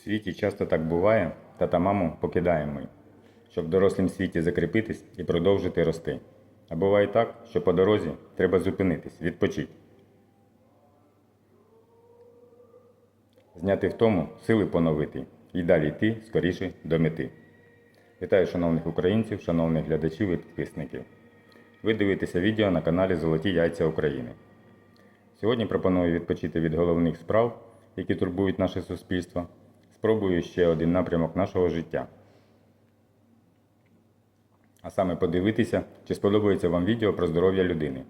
світі часто так буває, тата маму покидаємо ми, щоб в дорослім світі закріпитись і продовжити рости. А буває так, що по дорозі треба зупинитись, відпочити. Зняти втому, сили поновити і далі йти скоріше до мети. Вітаю шановних українців, шановних глядачів і підписників. Ви дивитеся відео на каналі Золоті Яйця України. Сьогодні пропоную відпочити від головних справ, які турбують наше суспільство. Спробую ще один напрямок нашого життя. А саме подивитися, чи сподобається вам відео про здоров'я людини.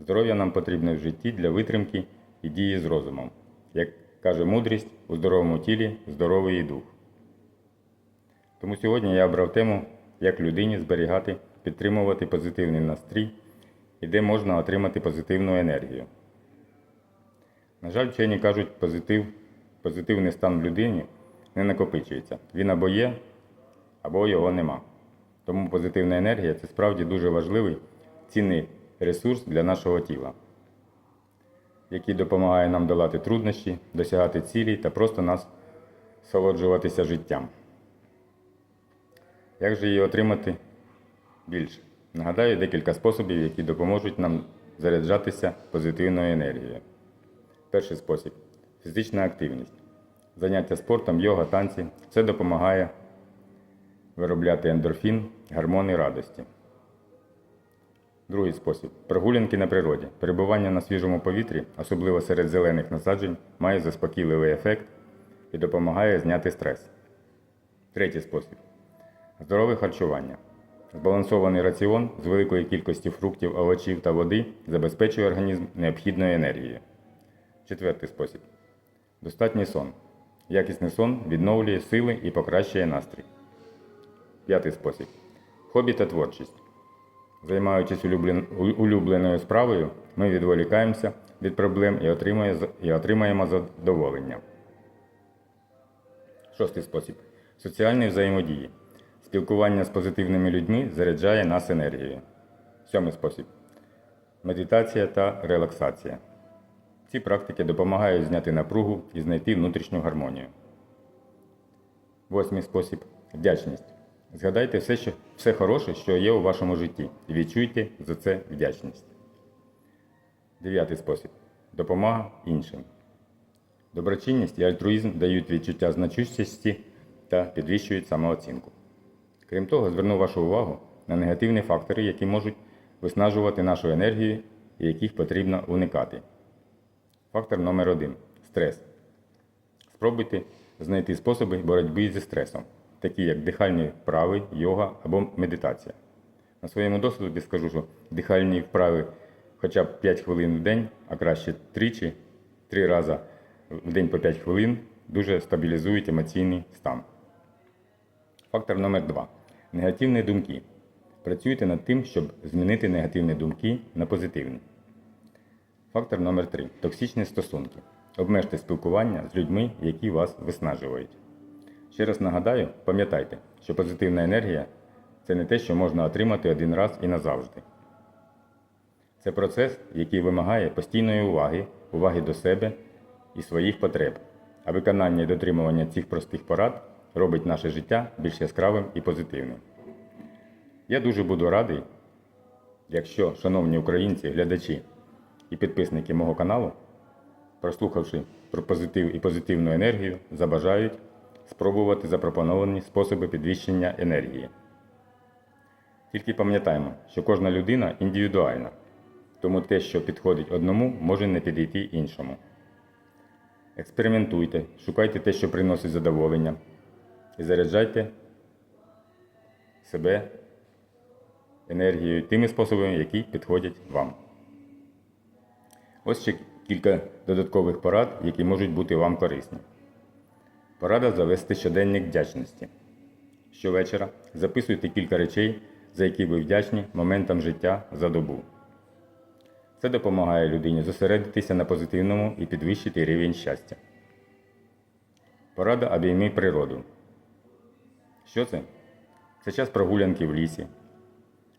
Здоров'я нам потрібне в житті для витримки і дії з розумом. Як каже мудрість, у здоровому тілі здоровий дух. Тому сьогодні я обрав тему, як людині зберігати, підтримувати позитивний настрій і де можна отримати позитивну енергію. На жаль, вчені кажуть, позитив, позитивний стан в людині не накопичується. Він або є, або його нема. Тому позитивна енергія це справді дуже важливий цінний ресурс для нашого тіла, який допомагає нам долати труднощі, досягати цілей та просто нас насолоджуватися життям. Як же її отримати більше? Нагадаю декілька способів, які допоможуть нам заряджатися позитивною енергією. Перший спосіб фізична активність. Заняття спортом, йога, танці це допомагає виробляти ендорфін, гормони радості. Другий спосіб прогулянки на природі. Перебування на свіжому повітрі, особливо серед зелених насаджень, має заспокійливий ефект і допомагає зняти стрес. Третій спосіб здорове харчування. Збалансований раціон з великої кількості фруктів, овочів та води забезпечує організм необхідною енергією. Четвертий спосіб. Достатній сон. Якісний сон відновлює сили і покращує настрій. П'ятий спосіб. Хобі та творчість. Займаючись улюблен- улюбленою справою, ми відволікаємося від проблем і отримаємо задоволення. Шостий спосіб. Соціальні взаємодії. Спілкування з позитивними людьми заряджає нас енергією. Сьомий спосіб. Медитація та релаксація. Ці практики допомагають зняти напругу і знайти внутрішню гармонію. Восьмий спосіб вдячність. Згадайте все, що, все хороше, що є у вашому житті, і відчуйте за це вдячність. Дев'ятий спосіб допомога іншим. Доброчинність і альтруїзм дають відчуття значущості та підвищують самооцінку. Крім того, зверну вашу увагу на негативні фактори, які можуть виснажувати нашу енергію і яких потрібно уникати. Фактор номер один стрес. Спробуйте знайти способи боротьби зі стресом, такі як дихальні вправи, йога або медитація. На своєму досвіді скажу, що дихальні вправи хоча б 5 хвилин в день, а краще тричі, три рази в день по 5 хвилин, дуже стабілізують емоційний стан. Фактор номер два. Негативні думки. Працюйте над тим, щоб змінити негативні думки на позитивні. Фактор номер 3 Токсичні стосунки. Обмежте спілкування з людьми, які вас виснажують. Ще раз нагадаю, пам'ятайте, що позитивна енергія це не те, що можна отримати один раз і назавжди. Це процес, який вимагає постійної уваги, уваги до себе і своїх потреб. А виконання і дотримування цих простих порад робить наше життя більш яскравим і позитивним. Я дуже буду радий, якщо, шановні українці, глядачі і підписники мого каналу, прослухавши про позитив і позитивну енергію, забажають спробувати запропоновані способи підвищення енергії. Тільки пам'ятаємо, що кожна людина індивідуальна, тому те, що підходить одному, може не підійти іншому. Експериментуйте, шукайте те, що приносить задоволення, і заряджайте себе енергією тими способами, які підходять вам. Ось ще кілька додаткових порад, які можуть бути вам корисні. Порада завести щоденник вдячності. Щовечора записуйте кілька речей, за які ви вдячні моментам життя за добу. Це допомагає людині зосередитися на позитивному і підвищити рівень щастя. Порада обійми природу. Що це? Це час прогулянки в лісі,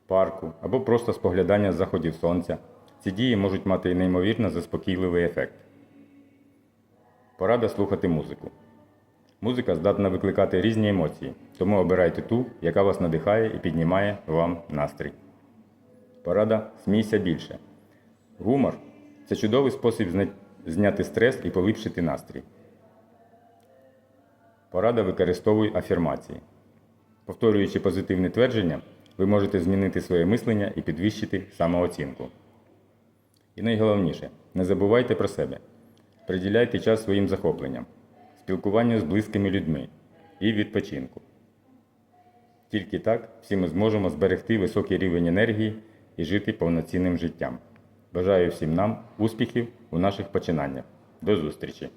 парку або просто споглядання заходів сонця. Ці дії можуть мати неймовірно заспокійливий ефект. Порада слухати музику. Музика здатна викликати різні емоції, тому обирайте ту, яка вас надихає і піднімає вам настрій. Порада смійся більше. Гумор це чудовий спосіб зняти стрес і поліпшити настрій. Порада використовуй афірмації. Повторюючи позитивне твердження, ви можете змінити своє мислення і підвищити самооцінку. І найголовніше, не забувайте про себе. Приділяйте час своїм захопленням, спілкуванню з близькими людьми і відпочинку. Тільки так всі ми зможемо зберегти високий рівень енергії і жити повноцінним життям. Бажаю всім нам успіхів у наших починаннях. До зустрічі!